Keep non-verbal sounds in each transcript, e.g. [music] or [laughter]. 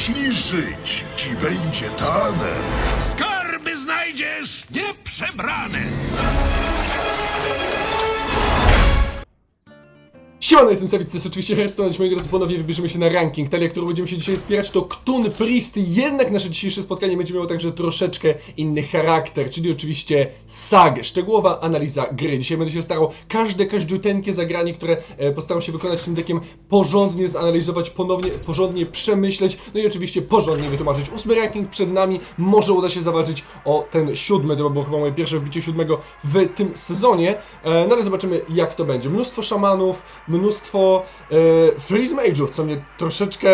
Jeśli żyć ci będzie dane, Skarby znajdziesz nieprzebrane. Siemano, jestem Sawicz, to jest oczywiście Hearthstone, moi drodzy, ponownie wybierzemy się na ranking. Talia, którą będziemy się dzisiaj wspierać, to Ktun Priest, jednak nasze dzisiejsze spotkanie będzie miało także troszeczkę inny charakter, czyli oczywiście SAG, szczegółowa analiza gry. Dzisiaj będę się starał każde, każdziuteńkie zagranie, które e, postaram się wykonać tym dekiem, porządnie zanalizować, ponownie, porządnie przemyśleć, no i oczywiście porządnie wytłumaczyć. Ósmy ranking przed nami, może uda się zawalczyć o ten siódmy, to było chyba moje pierwsze wbicie siódmego w tym sezonie, e, no ale zobaczymy jak to będzie. Mnóstwo szamanów, mnóstwo e, freeze mage'ów, co mnie troszeczkę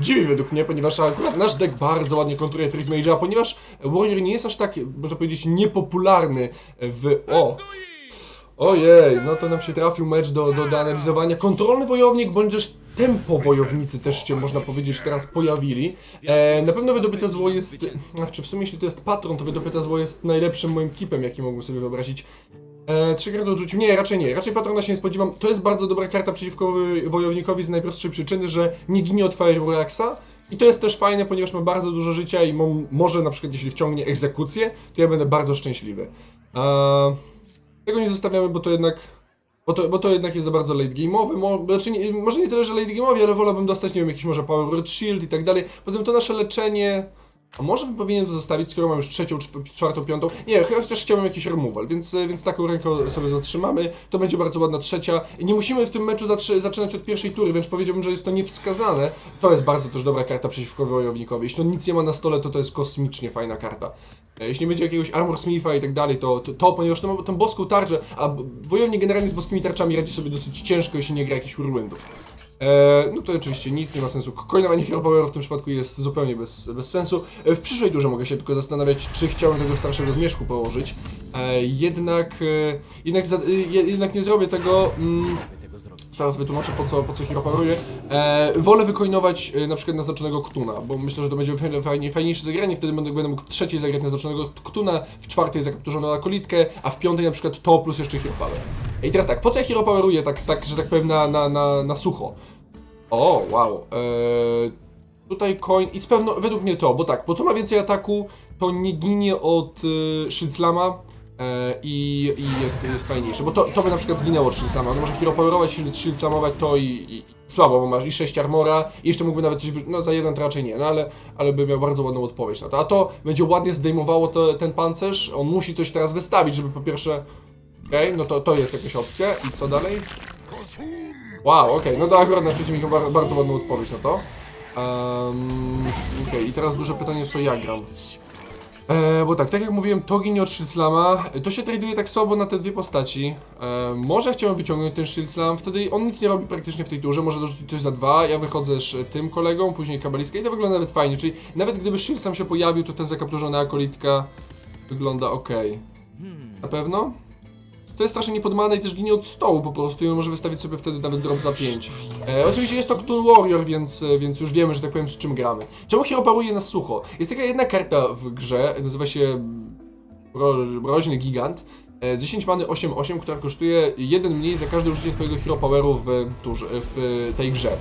dziwi według mnie, ponieważ akurat nasz deck bardzo ładnie konturuje freeze mage'a, a ponieważ warrior nie jest aż tak, można powiedzieć, niepopularny w... o! Ojej, no to nam się trafił mecz do, do, do analizowania. Kontrolny wojownik, bądź też tempo wojownicy też się, można powiedzieć, teraz pojawili. E, na pewno wydobyte zło jest, znaczy w sumie jeśli to jest patron, to wydobyte zło jest najlepszym moim kipem, jaki mógłbym sobie wyobrazić. E, trzy karty odrzucił. Nie, raczej nie. Raczej patrona się nie spodziewam. To jest bardzo dobra karta przeciwko wojownikowi z najprostszej przyczyny, że nie ginie od Firewraxa. I to jest też fajne, ponieważ ma bardzo dużo życia i mo- może na przykład jeśli wciągnie egzekucję, to ja będę bardzo szczęśliwy. E, tego nie zostawiamy, bo to jednak. Bo to, bo to jednak jest za bardzo late game'owy. Mo, znaczy nie, może nie tyle, że late game'owy, ale wolałbym dostać, nie wiem, jakiś może Power Shield i tak dalej. Poza tym to nasze leczenie. A może bym powinien to zostawić, skoro mam już trzecią, czw- czwartą, piątą. Nie, chociaż chciałem jakiś removal, więc, więc taką ręką sobie zatrzymamy. To będzie bardzo ładna trzecia. Nie musimy w tym meczu zaczynać od pierwszej tury, wręcz powiedziałbym, że jest to niewskazane. To jest bardzo też dobra karta przeciwko wojownikowi. Jeśli on nic nie ma na stole, to to jest kosmicznie fajna karta. E, Jeśli będzie jakiegoś Armor Smitha i tak dalej, to, to, to ponieważ to ma tą boską tarczę, a wojownik generalnie z boskimi tarczami radzi sobie dosyć ciężko, jeśli nie gra jakichś Whirlwindów. E, no to oczywiście nic, nie ma sensu. Coinowanie Hero Power w tym przypadku jest zupełnie bez, bez sensu. E, w przyszłej turze mogę się tylko zastanawiać, czy chciałem tego starszego zmierzchu położyć. E, jednak, jednak, jednak nie zrobię tego. Mm, Zaraz wytłumaczę po co, po co Hero Poweruje. E, wolę wykoinować e, na przykład naznaczonego Ktuna, bo myślę, że to będzie fajnie, fajnie, fajniejsze zagranie, wtedy będę, będę mógł w trzeciej zagrać naznaczonego Ktuna, w czwartej zakapturzoną akolitkę, a w piątej na przykład to plus jeszcze Hero Power. I teraz tak, po co ja Hero Poweruję tak, tak, że tak powiem na, na, na, na sucho? O, wow. Eee, tutaj coin i z pewno według mnie to, bo tak, bo to ma więcej ataku, to nie ginie od y, Shield Slama e, i, i jest, jest fajniejsze, bo to, to by na przykład zginęło od Shield Slama, no może hero powerować, Shield, shield Slamować to i, i słabo, bo masz i 6 armora i jeszcze mógłby nawet coś, no za jeden to raczej nie, no ale, ale by miał bardzo ładną odpowiedź na to, a to będzie ładnie zdejmowało to, ten pancerz, on musi coś teraz wystawić, żeby po pierwsze, okej, no to, to jest jakaś opcja i co dalej? Wow, okej, no to akurat przeciwnik ma bar- bardzo ładną odpowiedź na to. Um, okej, i teraz duże pytanie, co ja gram. E, bo tak, tak jak mówiłem, to ginie od Shield Slama. To się traduje tak słabo na te dwie postaci. E, może chciałem wyciągnąć ten Shield Slam, wtedy on nic nie robi praktycznie w tej turze, może dorzucić coś za dwa, ja wychodzę z tym kolegą, później kabalistka i to wygląda nawet fajnie, czyli nawet gdyby Shield Slam się pojawił, to ten zakapturzona akolitka wygląda ok. Na pewno? To jest strasznie niepodmane i też ginie od stołu po prostu i on może wystawić sobie wtedy nawet drop za 5. E, oczywiście jest to Cthulhu Warrior, więc, e, więc już wiemy, że tak powiem, z czym gramy. Czemu hero paruje na sucho? Jest taka jedna karta w grze, nazywa się Mroźny Gigant. e, Z 10 many 8-8, która kosztuje jeden mniej za każde użycie twojego hero poweru w, turze, w tej grze.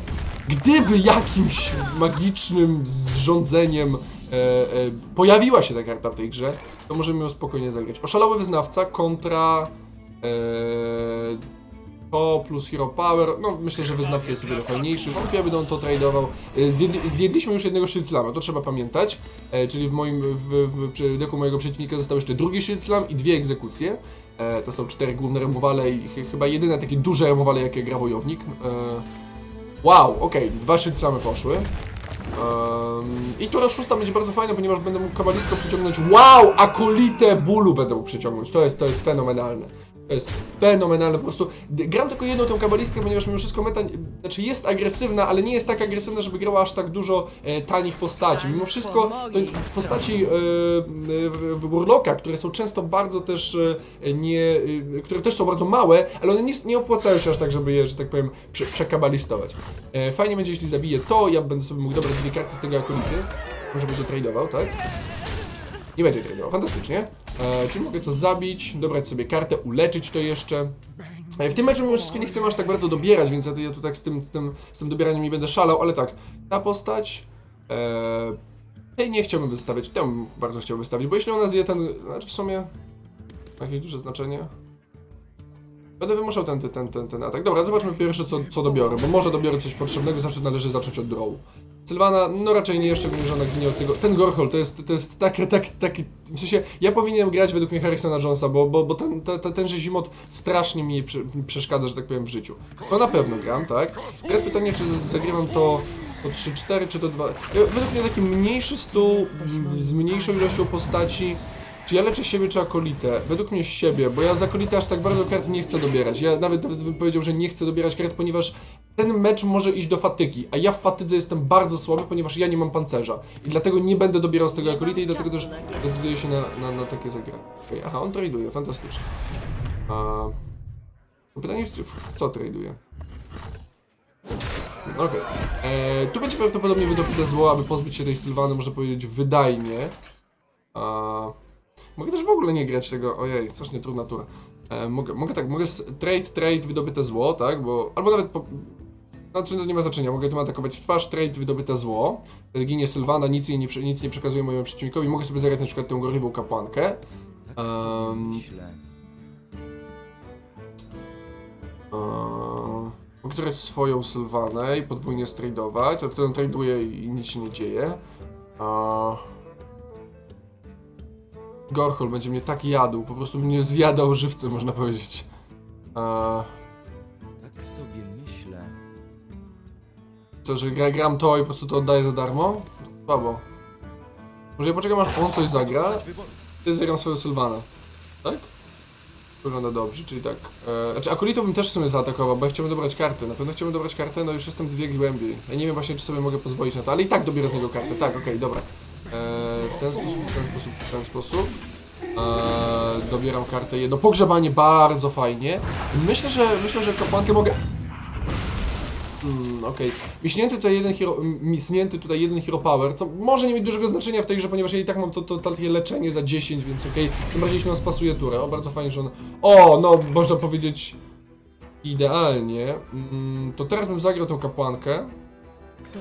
Gdyby jakimś magicznym zrządzeniem e, e, pojawiła się ta karta w tej grze, to możemy ją spokojnie zagrać. Oszalały wyznawca kontra to plus Hero Power, no myślę, że wyznawca jest o fajniejszy, wątpię, będę on to tradeował. Eee, Zjedli, zjedliśmy już jednego Shield Slama, to trzeba pamiętać, eee, czyli w moim, w, w, deku mojego przeciwnika został jeszcze drugi Shield Slam i dwie egzekucje. Eee, to są cztery główne remowale i ch chyba jedyne takie duże remowale, jakie gra wojownik. Eee, wow, okej, dwa Shield Slamy poszły. Ehm, I tura szósta będzie bardzo fajna, ponieważ będę mógł kabalistko przyciągnąć. Wow! Akolitę bólu będę mógł przyciągnąć. To jest, to jest fenomenalne. To jest fenomenalne. Po prostu gram tylko jedną tą kabalistkę, ponieważ mimo wszystko meta znaczy jest agresywna, ale nie jest tak agresywna, żeby grała aż tak dużo e, tanich postaci. Mimo wszystko to postaci e, w- w Burlocka, które są często bardzo też e, nie, e, które też są bardzo małe, ale one nie, nie opłacają się aż tak, żeby je, że tak powiem, prze, przekabalistować. E, fajnie będzie, jeśli zabiję to, ja będę sobie mógł dobrać dwie karty z tego akolity. Może będzie tradeował, tak? Nie będzie tradeował, fantastycznie. E, czyli mogę to zabić, dobrać sobie kartę, uleczyć to jeszcze. E, w tym meczu mimo wszystko nie chcę aż tak bardzo dobierać, więc ja, tu- ja tu tak z tym, z, tym, z tym dobieraniem nie będę szalał, ale tak, ta postać, Eee, tej nie chciałbym wystawiać, tę bardzo chciał wystawić, bo jeśli ona zje ten, znaczy w sumie jakieś duże znaczenie. Będę wymuszał ten, ten, ten, ten atak. Dobra, zobaczmy pierwsze co, co dobiorę, bo może dobiorę coś potrzebnego, zawsze należy zacząć od draw. Sylwana, no raczej nie, że ona ginie od tego. Ten Gorhol to jest, to jest taki, taki, taki, w sensie, ja powinienem grać według mnie Harrisona Jonesa, bo, bo, bo ten, ten, ten, tenże Zimot strasznie mi prze, przeszkadza, że tak powiem, w życiu. To na pewno gram, tak? Teraz pytanie, czy zagrywam to to 3-4 czy to 2. Według mnie taki mniejszy stół z mniejszą ilością postaci. Czy ja leczę siebie czy akolitę? Według mnie siebie, bo ja z akolity aż tak bardzo kart nie chcę dobierać. Ja nawet, nawet bym powiedział, że nie chcę dobierać kart, ponieważ ten mecz może iść do fatyki, a ja w fatydze jestem bardzo słaby, ponieważ ja nie mam pancerza. I dlatego nie będę dobierał z tego akolity i dlatego też decyduję się na, na, na takie zagranie. Okej, Aha, on traduje, fantastycznie. A... Pytanie, w, co traduje? Okej. Eee, Tu będzie prawdopodobnie wydobyte zło, aby pozbyć się tej Sylwany, można powiedzieć, wydajnie. A... Mogę też w ogóle nie grać tego, ojej, strasznie trudna tura. E, mogę, mogę tak, mogę trade, trade, wydobyte zło, tak, bo, albo nawet, po, znaczy to nie ma znaczenia, mogę tym atakować w twarz, trade, wydobyte zło, wtedy ginie Sylwana, nic, jej nie, nic nie przekazuje mojemu przeciwnikowi, mogę sobie zagrać na przykład tę gorliwą kapłankę. Um, Eee, Mogę zagrać swoją Sylwanę i podwójnie stradować, ale wtedy on traduje i nic się nie dzieje. Eee, Gorhol będzie mnie tak jadł, po prostu mnie zjadał żywcem, można powiedzieć. Eee, Tak sobie myślę. to, że gra, gram to i po prostu to oddaję za darmo? Słabo. Może ja poczekam aż on coś zagra, ty zagram swoją Sylwanę. Tak? Wygląda dobrze, czyli tak. E, znaczy Akolito bym też w sumie zaatakował, bo ja chciałbym dobrać kartę. Na pewno chciałbym dobrać kartę, no już jestem dwie głębiej. Ja nie wiem właśnie, czy sobie mogę pozwolić na to, ale i tak dobiorę z niego kartę. Tak, okej, dobra. E, w ten sposób, w ten sposób, w ten sposób. E, dobieram kartę jedno. Pogrzebanie bardzo fajnie. Myślę, że myślę, że kapłankę mogę. Hmm, okej. Miśnięty tutaj jeden hero, misnięty tutaj jeden hero power, co może nie mieć dużego znaczenia w tej grze, ponieważ ja i tak mam to, to, to takie leczenie za 10, więc okej. Tym bardziej jeśli on spasuje turę. O, bardzo fajnie, że on... O, no, można powiedzieć idealnie. Mm, to teraz bym zagrał tą kapłankę.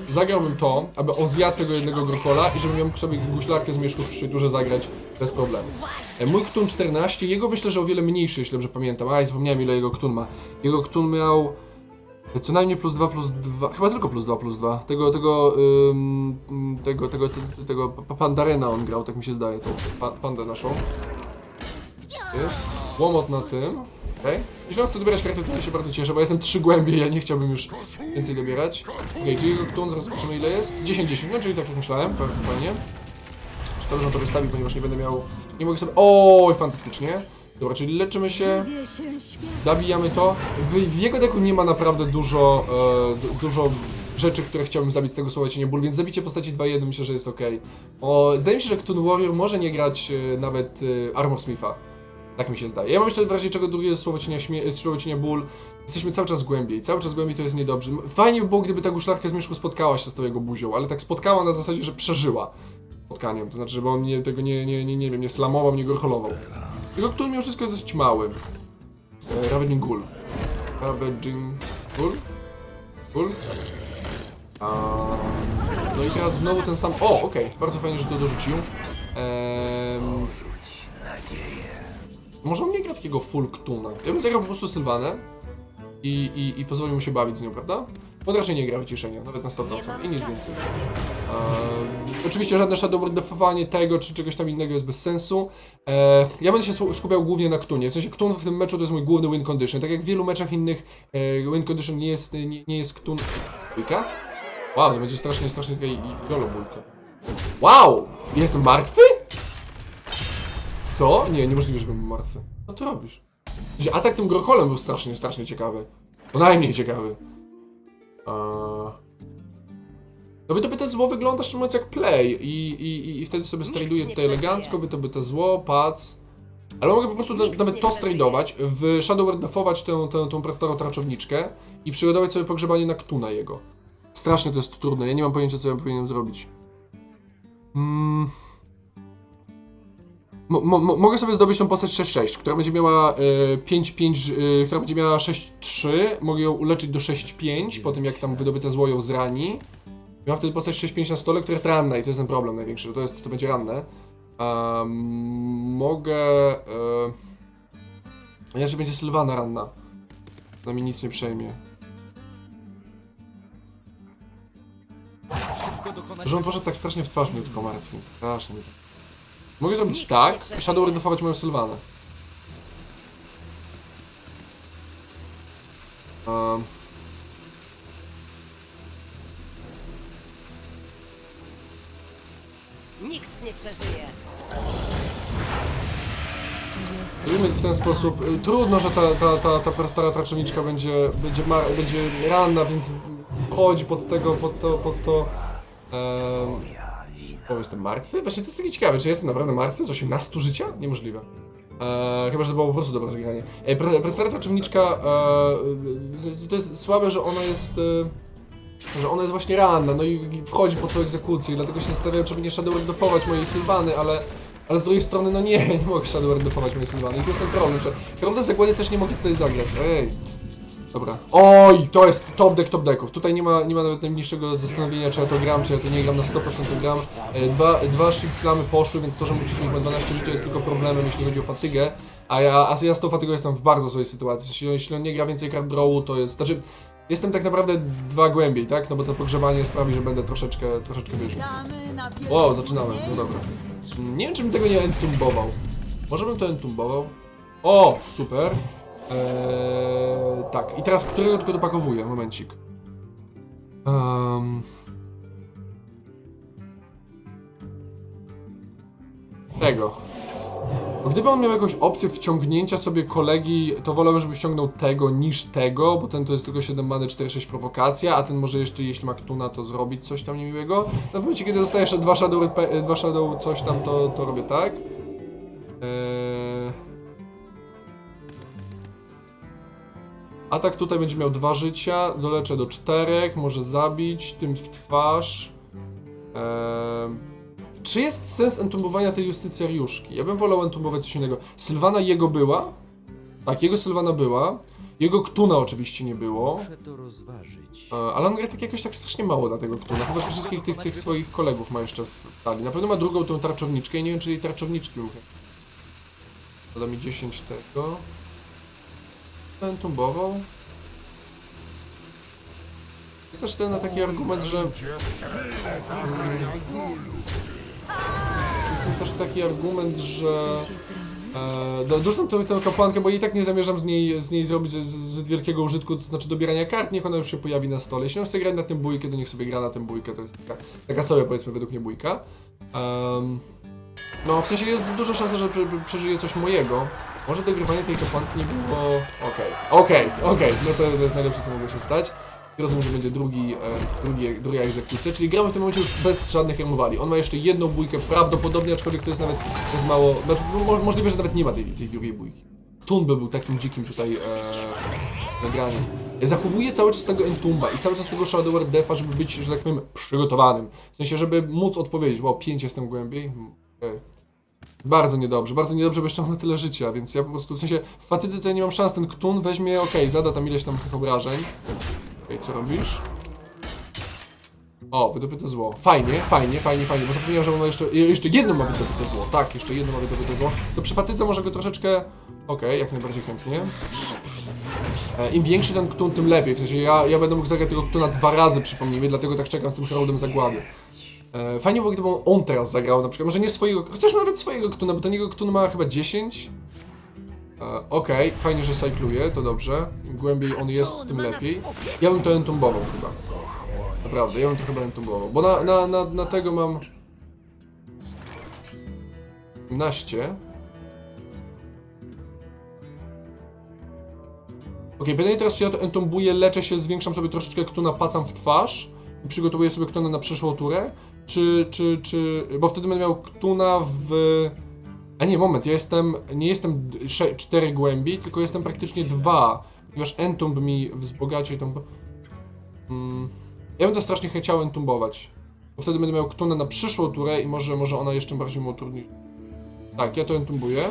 Zagrałbym to, aby on zjadł tego jednego grokola i żebym mógł sobie guślarkę z mieszków przy turze zagrać bez problemu. E, Mój Ktun 14, jego myślę, że o wiele mniejszy, jeśli dobrze pamiętam. Aj, zapomniałem ile jego Ktun ma. Jego Ktun miał... Co najmniej plus 2 plus 2, chyba tylko plus 2 plus 2. Tego, tego, ym, mm, tego, tego, tego, tego pa- Pandarena on grał, tak mi się zdaje, tą pa, pandę naszą. Jest. Łomot na tym. Okej. Jeśli mam dobierać kartę, to ja się bardzo cieszę, bo jestem 3 głębie, ja nie chciałbym już więcej dobierać. Okej, jego Ktun, zaraz zobaczymy ile jest. 10-10, no czyli tak jak myślałem, bardzo fajnie. Szkoda, że on to wystawi, ponieważ nie będę miał... Nie mogę sobie... Oj, fantastycznie. Dobra, czyli leczymy się. Zabijamy to. W, w jego deku nie ma naprawdę dużo, e, du- dużo rzeczy, które chciałbym zabić z tego słowa cienia ból, więc zabicie postaci 2-1 myślę, że jest ok. O, zdaje mi się, że Ktun Warrior może nie grać e, nawet e, Armor Smitha. Tak mi się zdaje. Ja mam jeszcze w razie czego drugie słowo cienia, śmie- e, słowo cienia ból. Jesteśmy cały czas głębiej. Cały czas głębiej to jest niedobrze. Fajnie by było, gdyby ta guszlarka z mieszku spotkała się z tą jego buzią, ale tak spotkała na zasadzie, że przeżyła spotkaniem. To znaczy, żeby on nie, tego nie, nie, nie, nie wiem, nie slamował, nie gorholował. Jego Ktun mimo wszystko jest dość mały. E, Ravaging Ghoul. Ravaging Ghoul? Ghoul? A, no i teraz znowu ten sam... O, okej, bardzo fajnie, że to dorzucił. Może on nie gra takiego full Ktuna. Ja bym zagrał po prostu Sylwanę i, i, i pozwolił mu się bawić z nią, prawda? On raczej nie gra wyciszenia, nawet na 100% i nic więcej. Ehm, oczywiście żadne shadow defowanie tego czy czegoś tam innego jest bez sensu. Eee, ja będę się sku- skupiał głównie na Ktunie. W sensie Ktun w tym meczu to jest mój główny win condition. Tak jak w wielu meczach innych e, win condition nie jest, nie, nie jest Ktun... Bójka? Wow, to będzie strasznie, strasznie tutaj jolo bójka. Wow! Jestem martwy? Co? Nie, niemożliwe, żebym był martwy. Co ty robisz? Atak tym grocholem był strasznie, strasznie ciekawy. Co najmniej ciekawy. Eee... No wydobyte zło wygląda szczerze mówiąc jak play i, i, i, wtedy sobie straduję tutaj elegancko, wydobyte zło, pac. Ale mogę po prostu na- nawet to stradować, w Shadow defować tę, tę, tą prastarą traczowniczkę i przygotować sobie pogrzebanie na Ktuna jego. Strasznie to jest trudne, ja nie mam pojęcia co ja powinienem zrobić. Mm. Mo, mo, mo- mogę sobie zdobyć tą postać 6-6, która będzie miała e, 5-5, e, która będzie miała 6-3, mogę ją uleczyć do 6-5, po tym jak tam wydobyte zło ją zrani. Miał wtedy postać 6-5 na stole, która jest ranna i to jest ten problem największy, że to, jest, to będzie ranne. Um, mogę... E, jeszcze będzie Sylwana ranna. Na mi nic nie przejmie. Że on poszedł tak strasznie w twarz mnie tylko martwi. Strasznie. Mogę zrobić tak, Shadow redufować moją Sylwanę. Um, Nikt nie przeżyje. W ten sposób. Y, Trudno, że ta, ta, ta, ta prastara pracowniczka będzie, będzie, będzie ranna, więc chodzi pod tego, pod to, pod to. Ehm, o, jestem martwy? Właśnie to jest takie ciekawe, czy jestem naprawdę martwy z 18 życia? Niemożliwe. Eee, chyba, że to było po prostu dobre zagranie. E, pre- prastara pracowniczka, e, to jest słabe, że ona jest... E, że ona jest właśnie ranna, no i wchodzi pod tą egzekucję, dlatego się zastanawiam, czy by nie Shadow redufować mojej Sylwany, ale... Ale z drugiej strony, no nie, [laughs] nie mogę Shadow redufować mojej Sylwany i to jest ten problem, że Ronda Zagłady też nie mogę tutaj zagrać, ej. Dobra. Oj, to jest top deck top decków. Tutaj nie ma, nie ma nawet najmniejszego zastanowienia, czy ja to gram, czy ja to nie gram, na 100% to gram. E, Dwa, dwa shield slamy poszły, więc to, że mój ma 12 życia jest tylko problemem, jeśli chodzi o fatygę. A ja, a ja z tą fatygą jestem w bardzo złej sytuacji. Jeśli, jeśli on nie gra więcej card drawu, to jest... Znaczy, jestem tak naprawdę dwa głębiej, tak? No bo to pogrzebanie sprawi, że będę troszeczkę, troszeczkę wyżej. Wow, zaczynałem, no dobra. Nie wiem, czy bym tego nie entumbował. Może bym to entumbował? O, super. Eee, tak, i teraz którego tylko dopakowuję? Momencik. Um... Tego. Bo gdyby on miał jakąś opcję wciągnięcia sobie kolegi, to wolałbym, żeby ściągnął tego niż tego, bo ten to jest tylko 7 many, 4-6 prowokacja, a ten może jeszcze, jeśli ma Ktuna, to zrobić coś tam niemiłego. No w momencie, kiedy dostajesz dwa shadow, dwa shadow coś tam, to, to robię tak. Atak tutaj będzie miał dwa życia, doleczę do czterech, może zabić, tym w twarz. Eee... Czy jest sens entombowania tej justycjariuszki? Ja bym wolał entombować coś innego. Sylwana jego była? Tak, jego Sylwana była. Jego Ktuna oczywiście nie było. Muszę to rozważyć. E, Ale on gra tak jakoś tak strasznie mało na tego Ktuna. Chyba że wszystkich tych, tych swoich kolegów ma jeszcze w talii. Na pewno ma drugą tą tarczowniczkę i nie wiem czy jej tarczowniczki chętnie. Doda mi 10 tego. Entombował. Jest też ten na taki argument, że... Jest też taki argument, że... E, do- Dorzucam tę, tę kapłankę, bo i tak nie zamierzam z niej, z niej zrobić zbyt wielkiego użytku, to znaczy dobierania kart, niech ona już się pojawi na stole. Jeśli on chce grać na tym bójkę, to niech sobie gra na tym bójkę, to jest taka, taka sobie powiedzmy według mnie bójka. Em, no, w sensie jest duża szansa, że prze- przeżyje coś mojego. Może dogrywanie tej kapłanki nie było... Okej, okej, okej, no to, to jest najlepsze, co mogło się stać. Rozumiem, że będzie drugi, e, drugi, druga egzekucja, czyli gramy w tym momencie już bez żadnych emowali. On ma jeszcze jedną bójkę prawdopodobnie, aczkolwiek to jest nawet tak mało... Znaczy, mo, możliwe, że nawet nie ma tej, tej drugiej bójki. Tun by był takim dzikim tutaj e, zagraniem. Zachowuję cały czas tego Entumba i cały czas tego Shadow Defa, żeby być, że tak powiem, przygotowanym. W sensie, żeby móc odpowiedzieć. Wow, 5 jestem głębiej. Okej. Bardzo niedobrze, bardzo niedobrze, bo jeszcze mam na tyle życia, więc ja po prostu, w sensie, w fatyce ja nie mam szans, ten Ktun weźmie, okej, zada tam ileś tam tych obrażeń. Okej, co robisz? O, wydobyte zło. Fajnie, fajnie, fajnie, fajnie, bo zapomniałem, że ono jeszcze, jeszcze jedno ma wydobyte zło. Tak, jeszcze jedno ma wydobyte zło. To przy fatyce może go troszeczkę... Okej, jak najbardziej chętnie. E, Im większy ten ktun, tym lepiej. W sensie ja, ja będę mógł zagrać tego ktuna dwa razy, przypomnijmy, dlatego tak czekam z tym Heraldem Zagłady. E, Fajnie było, gdyby on teraz zagrał na przykład, może nie swojego, chociaż nawet swojego ktuna, bo ten jego ktun ma chyba 10. E, Okej, fajnie, że cykluje, to dobrze. Im głębiej on jest, tym lepiej. Ja bym to entombował chyba. Naprawdę, ja bym to chyba entombował, bo na, na, na, na tego mam... 15. Okej, pytanie teraz, czy ja to entombuję, leczę się, zwiększam sobie troszeczkę ktuna, pacam w twarz i przygotowuję sobie ktuna na przyszłą turę, czy, czy, czy, bo wtedy będę miał ktuna w... A nie, moment, ja jestem, nie jestem 4 głębi, tylko jestem praktycznie 2, ponieważ entomb mi wzbogaci tą... Mm, ja to strasznie chciał entumbować, bo wtedy będę miał ktuna na przyszłą turę i może, może ona jeszcze bardziej mu utrudni. Tak, ja to entumbuję.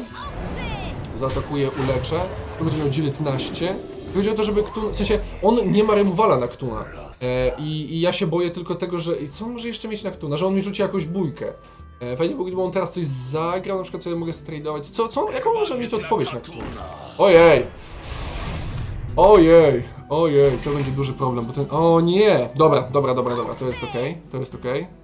Zaatakuję, uleczę. To będzie miał 19. Chodzi o to, żeby Ktun, w sensie, on nie ma removala na Ktuna. E, i, I ja się boję tylko tego, że, i co on może jeszcze mieć na Ktuna? Że on mi rzuci jakąś bójkę. E, fajnie było, gdyby on teraz coś zagrał, na przykład co ja mogę stradować. Co, co, jaką może mieć odpowiedź na Ktuna? Ojej! Ojej, ojej, to będzie duży problem, bo ten... O nie! Dobra, dobra, dobra, dobra, to jest okej, to jest okej.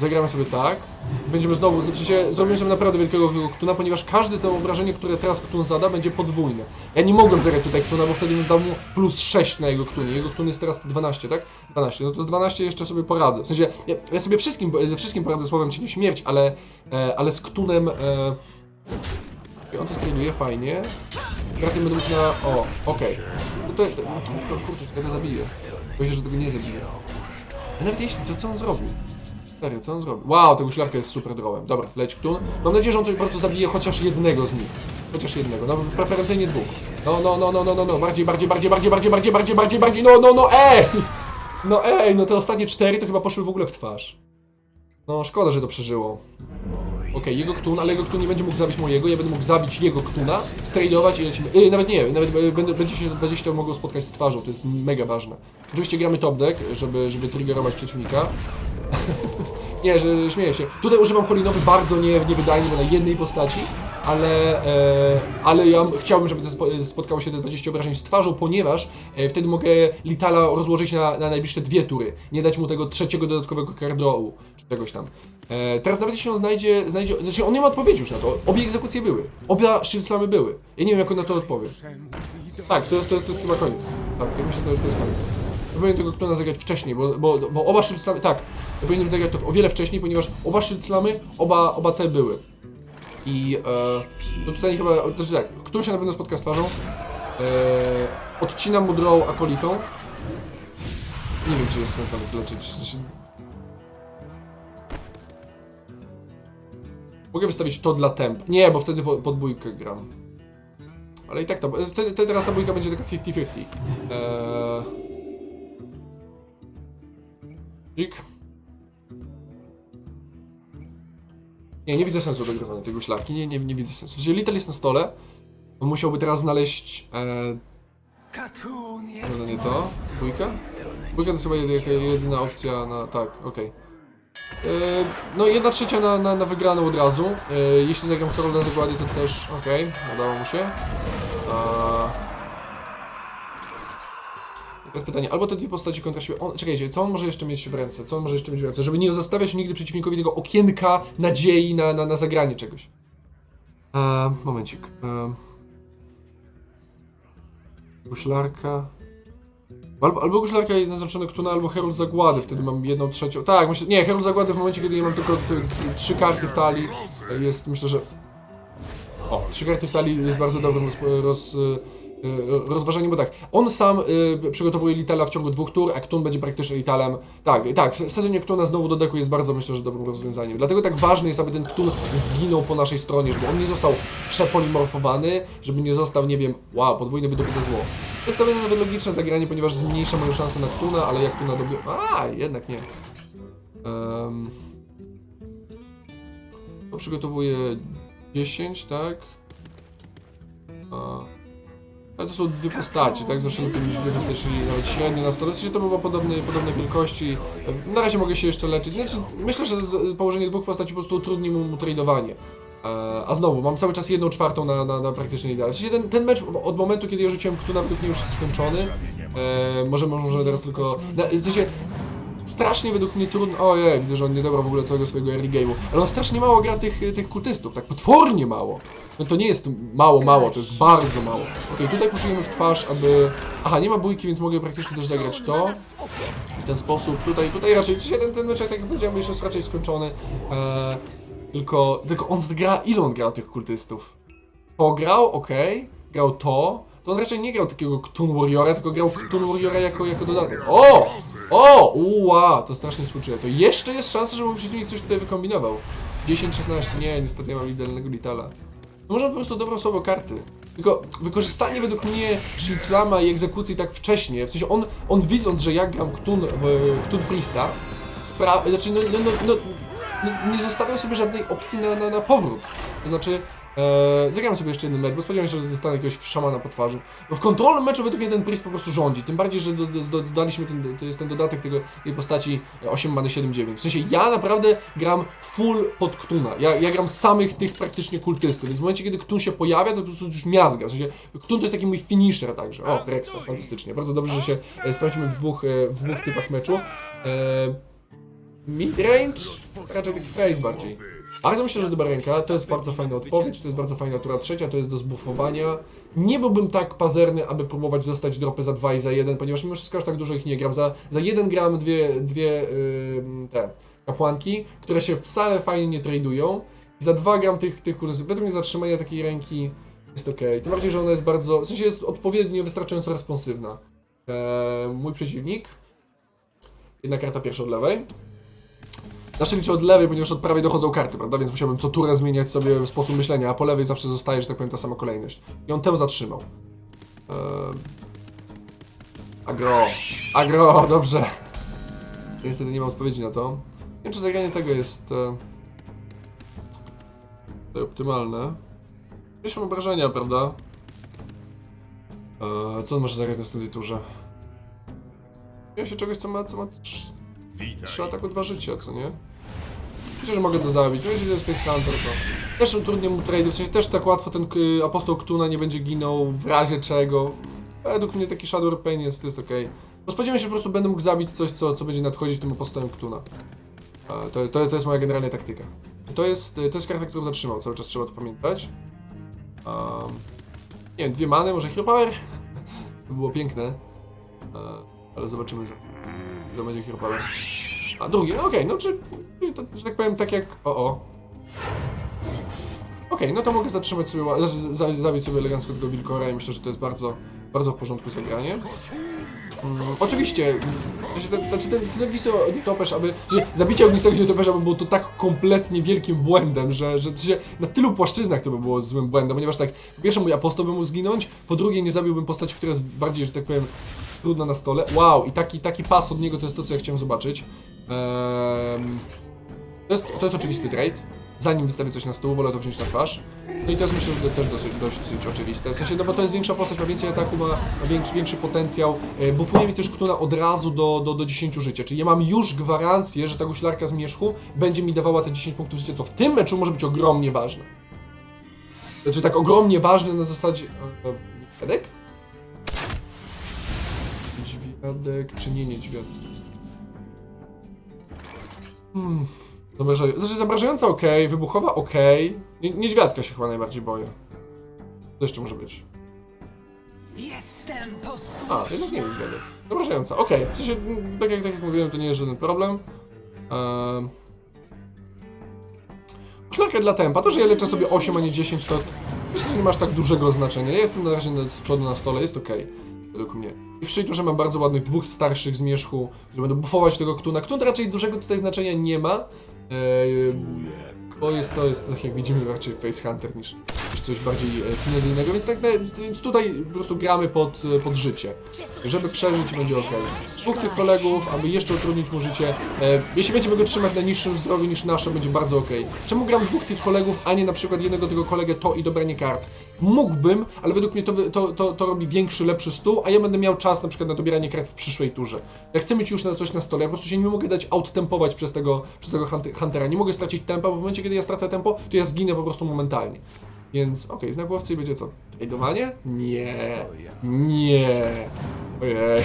Zagramy sobie tak. Będziemy znowu, w sensie zrobimy sobie naprawdę wielkiego Ktuna, ponieważ każde to obrażenie, które teraz Ktun zada, będzie podwójne. Ja nie mogłem zagrać tutaj Ktuna, bo wtedy bym dał mu plus 6 na jego Ktunie. Jego Ktun jest teraz 12, tak? 12. No to z 12 jeszcze sobie poradzę. W sensie, ja, ja sobie wszystkim, ze wszystkim poradzę słowem czy nie śmierć, ale, e, ale z Ktunem... E, i on to strenuje fajnie. Teraz ja będę na... O, okej. No to, tylko kurczę, czy to zabiję. Się, że tego nie zabiję. A nawet jeśli, co, co on zrobił? Serio, co on zrobił? Wow, tego ślarka jest super drawem. Dobra, leć Ktun. Mam nadzieję, że on coś po prostu zabije chociaż jednego z nich. Chociaż jednego, no preferencyjnie dwóch. No, no, no, no, no, no, no, bardziej, bardziej, bardziej, bardziej, bardziej, bardziej, bardziej, bardziej, bardziej, no, no, no, ej! No ej, no te ostatnie cztery to chyba poszły w ogóle w twarz. No, szkoda, że to przeżyło. Okej, jego Ktun, ale jego Ktun nie będzie mógł zabić mojego, ja będę mógł zabić jego Ktuna, stradować i lecimy. Yy, nawet nie, nawet będę, będzie się 20 mogło spotkać z twarzą, to jest mega ważne. Oczywiście gramy top deck, żeby, żeby triggerować przeciwnika. Nie, że śmieję się. Tutaj używam holinowy bardzo nie, niewydajnie, na jednej postaci, ale, e, ale ja chciałbym, żeby to spo, spotkało się te 20 obrażeń z twarzą, ponieważ e, wtedy mogę Litala rozłożyć na, na najbliższe dwie tury. Nie dać mu tego trzeciego dodatkowego cardrołu, czy czegoś tam. E, teraz nawet jeśli on znajdzie, znajdzie, znaczy on nie ma odpowiedzi już na to. Obie egzekucje były. Obie shield slamy były. Ja nie wiem jak on na to odpowie. Tak, to jest, to jest, to jest chyba koniec. Tak, tak myślę, że to jest koniec. Ja powinien tego Ktuna zagrać wcześniej, bo, bo, bo oba shield tak, powinienem zagrać to o wiele wcześniej, ponieważ oba shield slamy, oba, oba te były. I e, no tutaj chyba, to tak, Ktun się na pewno spotka z twarzą. E, odcinam mu draw akolitą. Nie wiem, czy jest sens nawet leczyć. W sensie... Mogę wystawić to dla temp. Nie, bo wtedy po, pod bójkę gram. Ale i tak to. Wtedy, wtedy teraz ta bójka będzie taka 50-50. Eee... Nie, nie widzę sensu dogrywania tego szlaki. Nie, nie, nie widzę sensu. Jeżeli Little jest na stole, on musiałby teraz znaleźć. E... No, no nie to. Dwójka? Dwójka to jest chyba jedy- jedyna opcja na. Tak, okej. E, No, jedna trzecia na, na, na wygraną od razu. E, Jeśli zagram Karolda Zagłady, to też okej, udało mu się. A... Pytanie, albo te dwie postaci kontra siebie. On, czekajcie, co on może jeszcze mieć w ręce? Co on może jeszcze mieć w ręce? Żeby nie zostawiać nigdy przeciwnikowi tego okienka nadziei na, na, na zagranie czegoś. E, momencik. E, guślarka. Albo, albo guślarka jest zaznaczony Ktuna, albo Herald Zagłady, wtedy mam jedną trzecią. Tak, myślę, nie, Herald Zagłady w momencie, kiedy ja mam tylko trzy karty w talii, jest, myślę, że... O, trzy karty w talii jest bardzo dobrym roz, roz, rozważaniem, bo tak, on sam y, przygotowuje Litala w ciągu dwóch tur, a Ktun będzie praktycznie Litalem. Tak, tak, wsadzenie Ktuna znowu do deku jest bardzo, myślę, że dobrym rozwiązaniem. Dlatego tak ważne jest, aby ten Ktun zginął po naszej stronie, żeby on nie został przepolimorfowany, żeby nie został, nie wiem, wow, podwójne wydobyte zło. To jest nawet logiczne zagranie, ponieważ zmniejsza moją szansę na Ktuna, ale jak Ktuna dobię... A, jednak nie. Um, to przygotowuje 10, tak? A, ale to są dwie postacie, tak? Zawsze lubię mieć dwie postaci, nawet średnio na stole. W sensie to było podobnej, podobnej wielkości. Na razie mogę się jeszcze leczyć. Znaczy, myślę, że z, położenie dwóch postaci po prostu utrudni mu, mu tradowanie. E, A znowu, mam cały czas jedną czwartą na, na, na praktycznie idealnie. W sensie ten, ten mecz od momentu, kiedy ja rzuciłem Ktuna, według mnie już jest skończony. E, może możemy teraz tylko... Na, w sensie, strasznie według mnie trudno. Ojej, widzę, że on nie dobrał w ogóle całego swojego early game'u. Ale on strasznie mało gra tych, tych kultystów, tak potwornie mało. No to nie jest mało, mało, to jest bardzo mało. Okej, tutaj puszujemy w twarz, aby... Aha, nie ma bójki, więc mogę praktycznie też zagrać to. W ten sposób, tutaj, tutaj raczej, sensie ten, ten mecz, jak powiedziałem, już jest raczej skończony. Eee, tylko, tylko on zgra, ile on grał tych kultystów? Pograł, okej, grał to, to on raczej nie grał takiego Ktun Warriora, tylko grał Ktun Warriora jako, jako dodatek. O! O! Uła! To strasznie współczuję. To jeszcze jest szansa, że mój przeciwnik coś tutaj wykombinował. 10-16, nie, niestety ja mam idealnego Litala. Może po prostu dobrał słowo karty. Tylko wykorzystanie według mnie Shieldslama i egzekucji tak wcześnie, w sensie on, on widząc, że ja gram Ktun, e, Ktun Priesta, spra- znaczy no, no, no, no, no, nie zostawiał sobie żadnej opcji na, na, na powrót. To znaczy, Eee, zagrałem sobie jeszcze jeden mecz, bo spodziewałem się, że dostanę jakiegoś szamana po twarzy. Bo w kontrolnym meczu według mnie ten Priest po prostu rządzi. Tym bardziej, że do, do, do, dodaliśmy ten, to jest ten dodatek tego, tej postaci e, 8 many 7-9. W sensie ja naprawdę gram full pod Ktuna. Ja, ja gram samych tych praktycznie kultystów, więc w momencie, kiedy Ktun się pojawia, to po prostu już miazga. W sensie Ktun to jest taki mój finisher także. O, Rexa, fantastycznie. Bardzo dobrze, że się e, sprawdzimy w dwóch, e, w dwóch typach meczu. E, Midrange? Raczej taki face bardziej. Bardzo myślę, że dobra ręka, to jest bardzo fajna odpowiedź, to jest bardzo fajna tura trzecia, to jest do zbufowania. Nie byłbym tak pazerny, aby próbować dostać dropy za 2 i za 1, ponieważ mimo wszystko aż tak dużo ich nie gram. Za, za 1 gram dwie, dwie ym, te kapłanki, które się wcale fajnie nie tradują. Za 2 gram tych, tych kursów. Według mnie zatrzymanie takiej ręki jest ok. Tym bardziej, że ona jest bardzo, w sensie jest odpowiednio wystarczająco responsywna. Eee, mój przeciwnik. Jedna karta pierwsza od lewej. Zawsze liczę od lewej, ponieważ od prawej dochodzą karty, prawda? Więc musiałbym co turę zmieniać sobie sposób myślenia, a po lewej zawsze zostaje, że tak powiem, ta sama kolejność. I on tę zatrzymał. Eee... Agro. Agro, dobrze. Niestety nie mam odpowiedzi na to. Nie wiem, czy zagranie tego jest... E... tutaj optymalne. Mam obrażenia, prawda? Eee, co on może zagrać w następnej turze? Ja się czegoś, co ma, co ma trz- trzy ataku, dwa życia, co nie? Myślę, że mogę to zabić. No jeśli to jest Face Hunter, to też utrudnia mu trade, w sensie też tak łatwo ten y, apostoł Ktuna nie będzie ginął w razie czego. Według mnie taki Shadow Pain jest, jest okej. Bo spodziewam się, że po prostu będę mógł zabić coś, co, co będzie nadchodzić tym apostołem Ktuna. To, to, to jest moja generalna taktyka. To jest, y, to jest karta, którą zatrzymał, cały czas trzeba to pamiętać. Um, nie wiem, dwie many, może Hero Power? [laughs] To by było piękne. E, ale zobaczymy, za- za będzie Hero Power. A drugi, no okej, no czy, że tak powiem, tak jak, o o. Okej, no to mogę zatrzymać sobie, znaczy za- zabić sobie elegancko tego wilkora i myślę, że to jest bardzo, bardzo w porządku zagranie. Mm, oczywiście, znaczy ten, znaczy ten, ognisty nietoperz, aby, że zabicie ognistego nietoperza by było to tak kompletnie wielkim błędem, że, że, że na tylu płaszczyznach to by było złym błędem, ponieważ tak, po pierwsze mój apostoł by mógł zginąć, po drugie nie zabiłbym postaci, która jest bardziej, że tak powiem, trudna na stole. Wow, i taki, taki pas od niego to jest to, co ja chciałem zobaczyć. To, jest, to jest oczywisty trade. Zanim wystawię coś na stół, wolę to wziąć na twarz. No i to jest myślę, że też dosyć, dosyć oczywiste. W sensie, no bo to jest większa postać, ma więcej ataku, ma, większy, większy potencjał. E, Bufuje mi też Ktuna od razu do, do, do 10 życia, czyli ja mam już gwarancję, że ta guślarka z Mierzchu będzie mi dawała te 10 punktów życia, co w tym meczu może być ogromnie ważne. Znaczy tak ogromnie ważne na zasadzie... e, e, Niedźwiadek? Niedźwiadek czy nie niedźwiadek? Hmm... Zamraża... Znaczy zamrażająca ok, wybuchowa ok. Nie, niedźwiadka się chyba najbardziej boję. Co jeszcze może być? Jestem posłuszny. A, jednak nie niedźwiadek. Zamrażająca, ok. W sensie, tak jak, tak jak mówiłem, to nie jest żaden problem. Um... Dla tempa. To, że ja leczę sobie 8, a nie 10, to myślę, że nie masz tak dużego znaczenia. Ja jestem na razie z przodu na stole, jest ok. Według mnie. I w że mam bardzo ładnych dwóch starszych zmierzchu, którzy będą buffować tego Ktuna. Ktun raczej dużego tutaj znaczenia nie ma. Eee, bo jest to, jest, jak widzimy, raczej Face Hunter niż, niż coś bardziej e, finezyjnego, więc, tak, na, więc tutaj po prostu gramy pod, e, pod życie. Żeby przeżyć, będzie ok. Dwóch tych kolegów, aby jeszcze utrudnić mu życie. E, jeśli będziemy go trzymać na niższym zdrowiu niż nasze, będzie bardzo ok. Czemu gram dwóch tych kolegów, a nie na przykład jednego tego kolegę to i dobranie kart? Mógłbym, ale według mnie to, to, to, to robi większy, lepszy stół, a ja będę miał czas na przykład na dobieranie kart w przyszłej turze. Ja chcę mieć już coś na stole, ja po prostu się nie mogę dać outtempować przez tego, przez tego huntera. Nie mogę stracić tempa, bo w momencie, kiedy ja stracę tempo, to ja zginę po prostu momentalnie. Więc okej, znak łowcy będzie co? Tradowanie? Nie. Nie. Ojej. Ojej.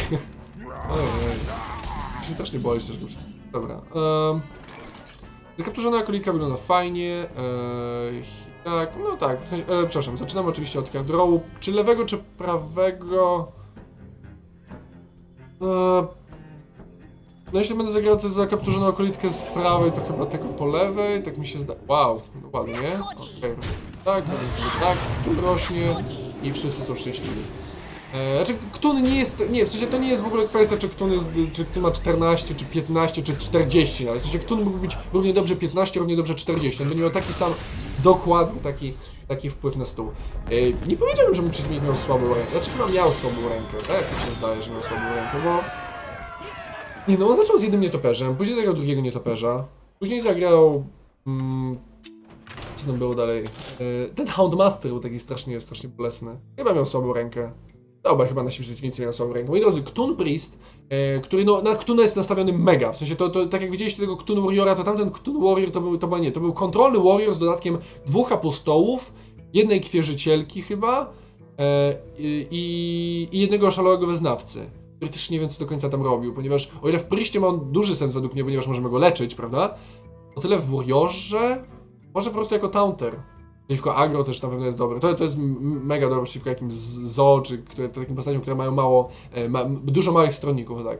Się strasznie boję, szczerze mówiąc. Dobra. Zakapturzona akolika wygląda fajnie. Tak, no tak. W sensie, e, przepraszam, zaczynamy oczywiście od card drawu. Czy lewego, czy prawego? Eee, no jeśli będę zagrał tę zakapturzoną okolitkę z prawej, to chyba tego po lewej, tak mi się zda... Wow, no ładnie. Okej, tak, robimy sobie tak, tu rośnie i wszyscy są szczęśliwi. E, Znaczy, Ktun nie jest, nie, w sensie to nie jest w ogóle kwestia, czy Ktun, jest, czy Ktun ma 14, czy 15, czy 40, nawet. w sensie Ktun mógł być równie dobrze 15, równie dobrze 40, on będzie miał taki sam, dokładnie taki, taki wpływ na stół. E, Nie powiedziałbym, że mój przeciwnik miał słabą rękę, znaczy chyba miał słabą rękę, tak mi się zdaje, że miał słabą rękę, bo... Nie no, on zaczął z jednym nietoperzem, później zagrał drugiego nietoperza, później zagrał... Mm, Co tam było dalej? E, ten Houndmaster był taki strasznie, strasznie bolesny. Chyba miał słabą rękę. Dobra, chyba nasi przeciwnicy miał słabą rękę. Moi drodzy, Ktun Priest, e, który no, na Ktuna jest nastawiony mega. W sensie, to, to tak jak widzieliście tego Ktun Warriora, to tamten Ktun Warrior to był, to nie, to był kontrolny Warrior z dodatkiem dwóch apostołów, jednej kwierzycielki chyba e, i, i, jednego oszalałego wyznawcy. Też nie wiem, co do końca tam robił, ponieważ o ile w Priestie ma on duży sens według mnie, ponieważ możemy go leczyć, prawda? O tyle w Warriorze może po prostu jako counter. Przeciwko agro też na pewno jest dobry. To, to jest mega dobre przeciwko jakimś zo, czy które, takim postaciom, które mają mało, e, ma, dużo małych stronników, tak.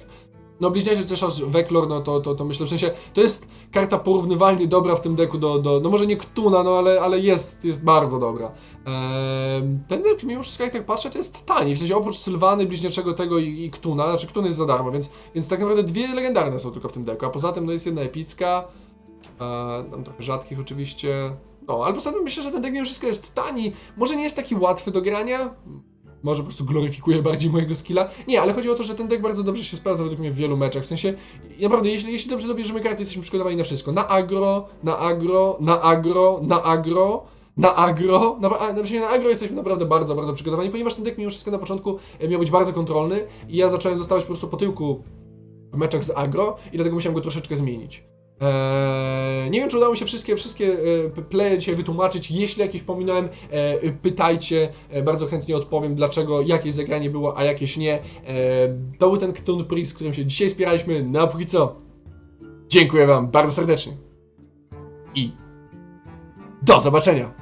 No bliźniaczy cesarz Weklor, no to, to, to myślę, w sensie, to jest karta porównywalnie dobra w tym deku do, do no może nie Ktuna, no ale, ale jest, jest bardzo dobra. Ehm, ten deck, mimo wszystko jak tak patrzę, to jest tani, w sensie oprócz Sylwany, bliźniaczego tego i, i Ktuna, znaczy Ktun jest za darmo, więc, więc tak naprawdę dwie legendarne są tylko w tym deku, a poza tym no jest jedna epicka, e, tam trochę rzadkich oczywiście, no, ale poza tym myślę, że ten deck mimo wszystko jest tani, może nie jest taki łatwy do grania, może po prostu gloryfikuje bardziej mojego skilla. Nie, ale chodzi o to, że ten deck bardzo dobrze się sprawdza według mnie w wielu meczach. W sensie, naprawdę, jeśli, jeśli dobrze dobierzemy karty, jesteśmy przygotowani na wszystko. Na agro, na agro, na agro, na agro, na agro. Na, na, na agro jesteśmy naprawdę bardzo, bardzo przygotowani, ponieważ ten deck mimo wszystko na początku e, miał być bardzo kontrolny i ja zacząłem dostawać po prostu po tyłku w meczach z agro i dlatego musiałem go troszeczkę zmienić. Eee, nie wiem, czy udało mi się wszystkie, wszystkie e, p- playe dzisiaj wytłumaczyć. Jeśli jakieś pominąłem, e, pytajcie. E, bardzo chętnie odpowiem, dlaczego jakieś zagranie było, a jakieś nie. E, to był ten Ktun z którym się dzisiaj spieraliśmy. No a póki co, dziękuję Wam bardzo serdecznie. I do zobaczenia!